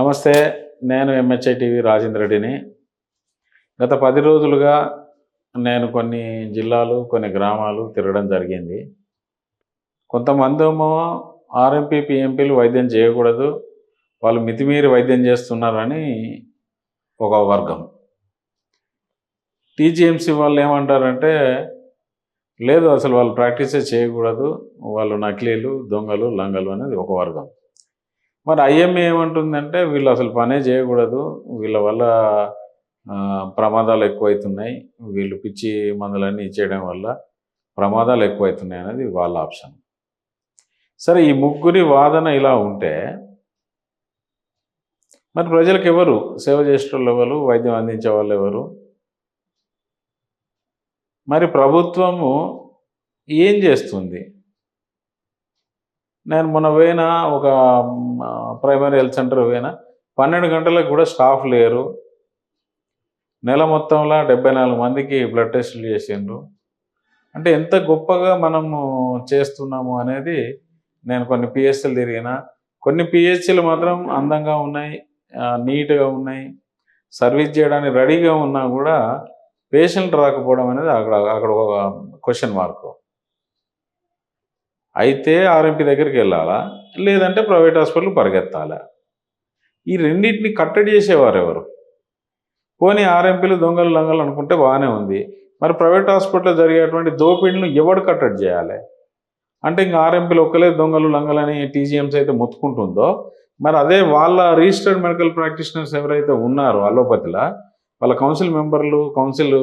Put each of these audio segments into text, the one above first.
నమస్తే నేను MHI TV Rajendra రెడ్డిని. గత పది రోజులుగా నేను కొన్ని జిల్లాలు కొన్ని గ్రామాలు తిరగడం జరిగింది. కొంతమంది ఏమో ఆర్ఎంపీ పిఎంపీలు వైద్యం చేయకూడదు వాళ్ళు మితిమీరి వైద్యం చేస్తున్నారని ఒక వర్గం. టీజీఎంసీ వాళ్ళు ఏమంటారంటే లేదు అసలు వాళ్ళు ప్రాక్టీసే చేయకూడదు వాళ్ళు నకిలీలు దొంగలు లంగలు అనేది ఒక వర్గం. మరి ఐఎంఏ ఏమంటుందంటే వీళ్ళు అసలు పనే చేయకూడదు. వీళ్ళ వల్ల ప్రమాదాలు ఎక్కువైతున్నాయి. వీళ్ళు పిచ్చి మందులన్నీ ఇచ్చేయడం వల్ల ప్రమాదాలు ఎక్కువైతున్నాయి అనేది వాళ్ళ ఆప్షన్. సరే ఈ ముగ్గురి వాదన ఇలా ఉంటే మరి ప్రజలకు ఎవరు? సేవ చేసేటోళ్ళు ఎవరు? వైద్యం అందించే వాళ్ళు ఎవరు? మరి ప్రభుత్వము ఏం చేస్తుంది? నేను మొన్న పోయిన ఒక ప్రైమరీ హెల్త్ సెంటర్ పోయినా పన్నెండు గంటలకు కూడా స్టాఫ్ లేరు. నెల మొత్తంలో డెబ్బై నాలుగు మందికి బ్లడ్ టెస్టులు చేసిండ్రు. అంటే ఎంత గొప్పగా మనము చేస్తున్నాము అనేది నేను కొన్ని పిహెచ్సీలు తిరిగిన కొన్ని పిహెచ్సీలు మాత్రం అందంగా ఉన్నాయి నీట్గా ఉన్నాయి. సర్వీస్ చేయడానికి రెడీగా ఉన్నా కూడా పేషెంట్ రాకపోవడం అనేది అక్కడ అక్కడ ఒక క్వశ్చన్ మార్కు అయితే ఆర్ఎంపీ దగ్గరికి వెళ్ళాలా? లేదంటే ప్రైవేట్ హాస్పిటల్ పరిగెత్తాలా? ఈ రెండింటిని కట్టడి చేసేవారు ఎవరు? పోనీ ఆర్ఎంపీలు దొంగలు లంగలు అనుకుంటే బాగానే ఉంది. మరి ప్రైవేట్ హాస్పిటల్లో జరిగేటువంటి దోపిడీలను ఎవడు కట్టడి చేయాలి? అంటే ఇంకా ఆర్ఎంపీలు ఒక్కలే దొంగలు లంగలని టీజీఎంస్ అయితే మొత్తుకుంటుందో? మరి అదే వాళ్ళ రిజిస్టర్డ్ మెడికల్ ప్రాక్టీషనర్స్ ఎవరైతే ఉన్నారో అలోపతిలో వాళ్ళ కౌన్సిల్ మెంబర్లు కౌన్సిల్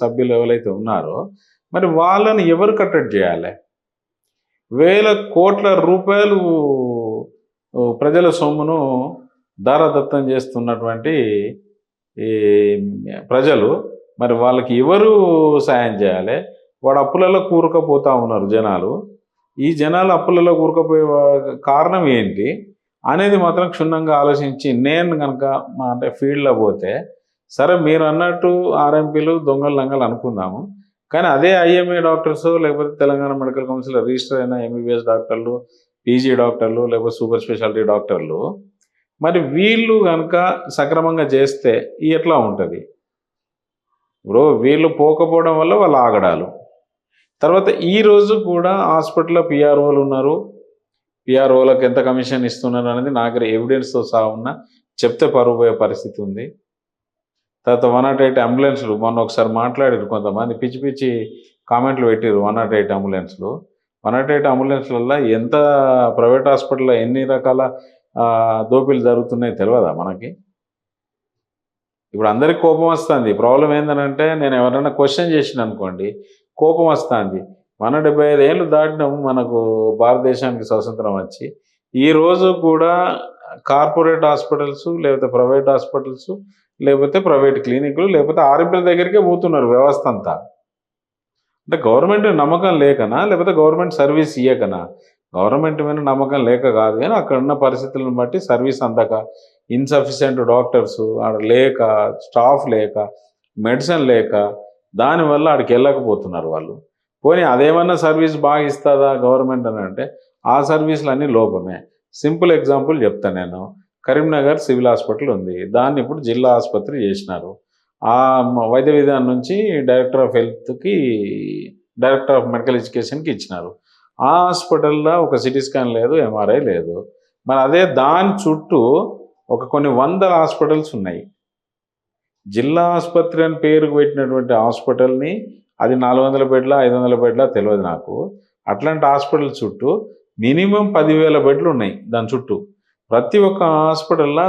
సభ్యులు ఎవరైతే ఉన్నారో మరి వాళ్ళని ఎవరు కట్టడి చేయాలి? వేల కోట్ల రూపాయలు ప్రజల సొమ్మును దారదత్తం చేస్తున్నటువంటి ఈ ప్రజలు మరి వాళ్ళకి ఎవరు సాయం చేయాలి? వాడు అప్పులలో కూరుకపోతూ ఉన్నారు జనాలు. ఈ జనాలు అప్పులలో కూరుకుపోయే కారణం ఏంటి? అనేది మాత్రం క్షుణ్ణంగా ఆలోచించి నేను కనుక మా అంటే ఫీల్డ్లో పోతే సరే మీరు అన్నట్టు ఆర్ఎంపీలు దొంగలు లంగలు అనుకుందాము. కానీ అదే ఐఎంఏ డాక్టర్స్ లేకపోతే తెలంగాణ మెడికల్ కౌన్సిల్ రిజిస్టర్ అయిన ఎంబీబీఎస్ డాక్టర్లు పీజీ డాక్టర్లు లేకపోతే సూపర్ స్పెషాలిటీ డాక్టర్లు మరి వీళ్ళు కనుక సక్రమంగా చేస్తే ఈ ఎట్లా ఉంటుంది? ఇప్పుడు వీళ్ళు పోకపోవడం వల్ల వాళ్ళు ఆగడాలు. తర్వాత ఈ రోజు కూడా హాస్పిటల్లో పిఆర్ఓలు ఉన్నారు. పిఆర్ఓలకు ఎంత కమిషన్ ఇస్తున్నారు అనేది నా దగ్గర ఎవిడెన్స్తో సహా ఉన్న చెప్తే పరువు పరిస్థితి ఉంది. తర్వాత వన్ నాట్ ఎయిట్ అంబులెన్స్లు మొన్న ఒకసారి మాట్లాడారు కొంతమంది పిచ్చి పిచ్చి కామెంట్లు పెట్టారు వన్ నాట్ ఎయిట్ అంబులెన్స్లు. వన్ నాట్ ఎయిట్ అంబులెన్స్లలో ఎంత ప్రైవేట్ హాస్పిటల్లో ఎన్ని రకాల దోపిలు జరుగుతున్నాయి తెలియదా మనకి? ఇప్పుడు అందరికి కోపం వస్తుంది. ప్రాబ్లం ఏంటంటే నేను ఎవరైనా క్వశ్చన్ చేసిన అనుకోండి కోపం వస్తుంది. మన డెబ్బై ఐదు ఏళ్ళు దాటినాము మనకు భారతదేశానికి స్వతంత్రం వచ్చి ఈ రోజు కూడా కార్పొరేట్ హాస్పిటల్స్ లేకపోతే ప్రైవేట్ హాస్పిటల్స్ లేకపోతే ప్రైవేట్ క్లినిక్లు లేకపోతే ఆర్ఎంపీల దగ్గరికే పోతున్నారు వ్యవస్థ అంతా అంటే గవర్నమెంట్ నమ్మకం లేకనా లేకపోతే గవర్నమెంట్ సర్వీస్ ఇయ్యకనా? గవర్నమెంట్ మీద నమ్మకం లేక కాదు కానీ అక్కడ ఉన్న పరిస్థితులను బట్టి సర్వీస్ అందక ఇన్సఫిషియెంట్ డాక్టర్స్ ఆడ లేక స్టాఫ్ లేక మెడిసిన్ లేక దానివల్ల ఆడికి వెళ్ళకపోతున్నారు వాళ్ళు. పోనీ అదేమన్నా సర్వీస్ బాగా ఇస్తుందా గవర్నమెంట్ అని అంటే ఆ సర్వీసులు అన్నీ లోపమే. సింపుల్ ఎగ్జాంపుల్ చెప్తాను నేను. కరీంనగర్ సివిల్ హాస్పిటల్ ఉంది. దాన్ని ఇప్పుడు జిల్లా ఆసుపత్రి చేసినారు. ఆ వైద్య విధానం నుంచి డైరెక్టర్ ఆఫ్ హెల్త్కి డైరెక్టర్ ఆఫ్ మెడికల్ ఎడ్యుకేషన్కి ఇచ్చినారు. ఆ హాస్పిటల్లో ఒక సిటీ స్కాన్ లేదు ఎంఆర్ఐ లేదు. మరి అదే దాని చుట్టూ ఒక కొన్ని వందల హాస్పిటల్స్ ఉన్నాయి. జిల్లా ఆసుపత్రి అని పేరుకు పెట్టినటువంటి హాస్పిటల్ని అది నాలుగు వందల బెడ్ల ఐదు వందల బెడ్ల తెలియదు నాకు. అట్లాంటి హాస్పిటల్ చుట్టూ మినిమం పదివేల బెడ్లు ఉన్నాయి దాని చుట్టూ. ప్రతి ఒక్క హాస్పిటల్లో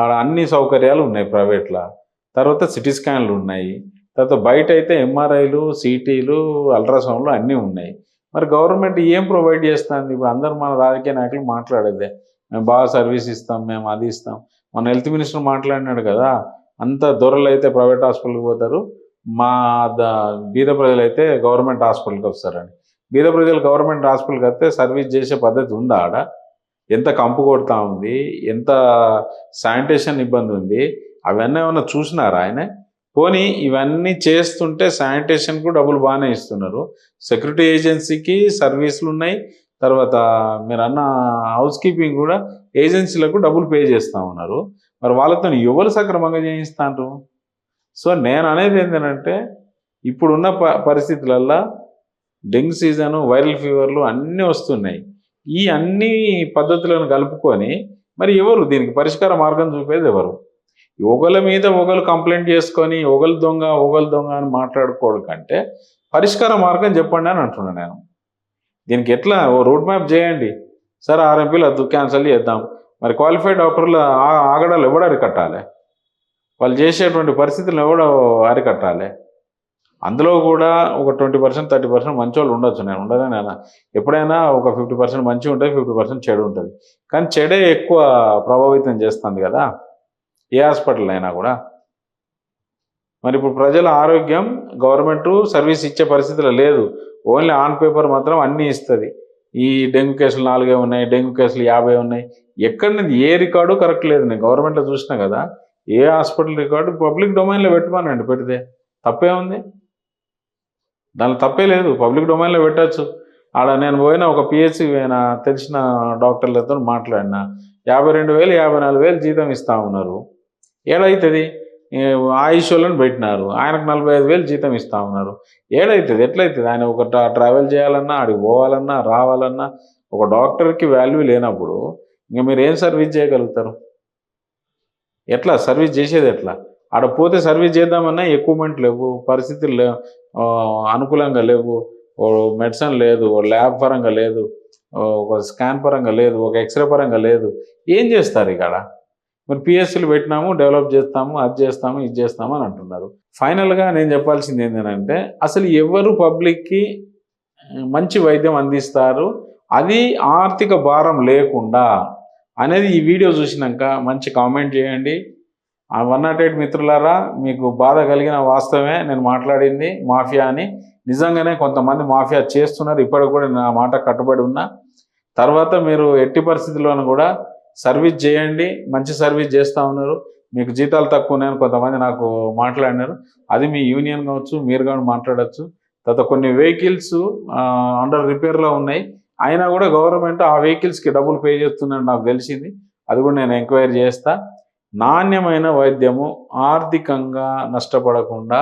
ఆడ అన్ని సౌకర్యాలు ఉన్నాయి ప్రైవేట్లో. తర్వాత సిటీ స్కాన్లు ఉన్నాయి. తర్వాత బయట అయితే ఎంఆర్ఐలు సిటీలు అల్ట్రాసౌండ్లు అన్నీ ఉన్నాయి. మరి గవర్నమెంట్ ఏం ప్రొవైడ్ చేస్తుంది? ఇప్పుడు అందరూ మన రాజకీయ నాయకులు మాట్లాడేదే. మేము బాగా సర్వీస్ ఇస్తాం మేము అది ఇస్తాం. మన హెల్త్ మినిస్టర్ మాట్లాడినాడు కదా అంత దొరలు అయితే ప్రైవేట్ హాస్పిటల్కి పోతారు. మా ద బీద ప్రజలు అయితే గవర్నమెంట్ హాస్పిటల్కి వస్తారని బీద ప్రజలు గవర్నమెంట్ హాస్పిటల్కి వస్తే సర్వీస్ చేసే పద్ధతి ఉందా ఆడ? ఎంత కంపు కొడతా ఉంది ఎంత శానిటేషన్ ఇబ్బంది ఉంది అవన్నీ ఏమైనా చూసినారా ఆయన? పోనీ ఇవన్నీ చేస్తుంటే శానిటేషన్కు డబ్బులు బాగానే ఇస్తున్నారు. సెక్యూరిటీ ఏజెన్సీకి సర్వీసులు ఉన్నాయి తర్వాత మీరు అన్న హౌస్ కీపింగ్ కూడా ఏజెన్సీలకు డబ్బులు పే చేస్తూ ఉన్నారు. మరి వాళ్ళతో ఎవరు సక్రమంగా చేయిస్తారు సో నేను అనేది ఏంటంటే ఇప్పుడున్న ప పరిస్థితులల్లో డెంగ్యూ సీజను వైరల్ ఫీవర్లు అన్నీ వస్తున్నాయి. ఈ అన్ని పద్ధతులను కలుపుకొని మరి ఎవరు దీనికి పరిష్కార మార్గం చూపేది ఎవరు? ఒకళ్ళ మీద ఒకరు కంప్లైంట్ చేసుకొని ఒకళ్ళు దొంగ ఒకళ్ళు దొంగ అని మాట్లాడుకోవడం కంటే పరిష్కార మార్గం చెప్పండి అని అంటున్నాను నేను. దీనికి ఎట్లా? ఓ రోడ్ మ్యాప్ చేయండి. సరే ఆర్ఎంపీలు అద్దు క్యాన్సిల్ చేద్దాం. మరి క్వాలిఫైడ్ డాక్టర్లు ఆ- ఆగడాలు ఎవడు అరికట్టాలి? వాళ్ళు చేసేటువంటి పరిస్థితులను ఎవడో అరికట్టాలి? అందులో కూడా ఒక ట్వంటీ పర్సెంట్ థర్టీ పర్సెంట్ మంచి వాళ్ళు ఉండొచ్చు. నేను ఉండదే నేను. ఎప్పుడైనా ఒక ఫిఫ్టీ పర్సెంట్ మంచి ఉంటుంది ఫిఫ్టీ పర్సెంట్ చెడు ఉంటుంది. కానీ చెడే ఎక్కువ ప్రభావితం చేస్తుంది కదా? ఏ హాస్పిటల్ అయినా కూడా. మరి ఇప్పుడు ప్రజల ఆరోగ్యం గవర్నమెంట్ సర్వీస్ ఇచ్చే పరిస్థితిలో లేదు. ఓన్లీ ఆన్ పేపర్ మాత్రం అన్నీ ఇస్తుంది. ఈ డెంగ్యూ కేసులు నాలుగే ఉన్నాయి డెంగ్యూ కేసులు యాభై ఉన్నాయి. ఎక్కడి నుంచి ఏ రికార్డు కరెక్ట్ లేదు. నేను గవర్నమెంట్లో చూసినా కదా ఏ హాస్పిటల్ రికార్డు పబ్లిక్ డొమైన్లో పెట్టమనండి పెడితే తప్పే ఉంది. దానిలో తప్పే లేదు. పబ్లిక్ డొమైన్లో పెట్టచ్చు. ఆడ నేను పోయిన ఒక పిహెచ్సి పోయిన తెలిసిన డాక్టర్లతో మాట్లాడిన యాభై రెండు వేలు యాభై నాలుగు వేలు జీతం ఇస్తా ఉన్నారు. ఏడవుతుంది ఆయుష్ వాళ్ళని పెట్టినారు. ఆయనకు నలభై ఐదు వేలు జీతం ఇస్తా ఉన్నారు. ఏడైతుంది? ఎట్లయితుంది ఆయన ఒక ట్రావెల్ చేయాలన్నా ఆడికి పోవాలన్నా రావాలన్నా ఒక డాక్టర్కి వాల్యూ లేనప్పుడు ఇంకా మీరు ఏం సర్వీస్ చేయగలుగుతారు? ఎట్లా? సర్వీస్ చేసేది ఎట్లా? ఆడ పోతే సర్వీస్ చేద్దామన్నా ఎక్విప్మెంట్ లేవు పరిస్థితులు లేవు అనుకూలంగా లేవు ఓ మెడిసిన్ లేదు ల్యాబ్ పరంగా లేదు ఒక స్కాన్ పరంగా లేదు ఒక ఎక్స్రే పరంగా లేదు. ఏం చేస్తారు ఇక్కడ మరి పిఎస్సీలు పెట్టినాము డెవలప్ చేస్తాము అది చేస్తాము ఇది చేస్తాము అని అంటున్నారు. ఫైనల్గా నేను చెప్పాల్సింది ఏంటంటే అసలు ఎవరు పబ్లిక్కి మంచి వైద్యం అందిస్తారు? అది ఆర్థిక భారం లేకుండా అనేది ఈ వీడియో చూసినాక మంచి కామెంట్ చేయండి. ఆ వన్ నాట్ ఎయిట్ మిత్రులారా మీకు బాధ కలిగిన వాస్తవమే నేను మాట్లాడింది మాఫియా అని. నిజంగానే కొంతమంది మాఫియా చేస్తున్నారు ఇప్పటికి కూడా నా మాట కట్టుబడి ఉన్నా. తర్వాత మీరు ఎట్టి పరిస్థితుల్లోనూ కూడా సర్వీస్ చేయండి మంచి సర్వీస్ చేస్తూ ఉన్నారు. మీకు జీతాలు తక్కువ ఉన్నాయని కొంతమంది నాకు మాట్లాడినారు. అది మీ యూనియన్ కావచ్చు మీరు కానీ మాట్లాడచ్చు. తర్వాత కొన్ని వెహికల్స్ అండర్ రిపేర్లో ఉన్నాయి. అయినా కూడా గవర్నమెంట్ ఆ వెహికల్స్కి డబ్బులు పే చేస్తుందని నాకు తెలిసింది. అది కూడా నేను ఎంక్వైరీ చేస్తాను నాణ్యమైన వైద్యము ఆర్థికంగా నష్టపడకుండా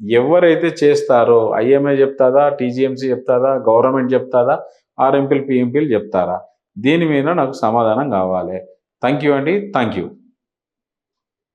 ఎవరైతే చేస్తారో ఐఎంఏ చెప్తాదా టీజీఎంసీ చెప్తాదా గవర్నమెంట్ చెప్తాదా ఆర్ఎంపీలు పిఎంపీలు చెప్తారా? దీని మీద నాకు సమాధానం కావాలి. థ్యాంక్ యూ అండి. Thank you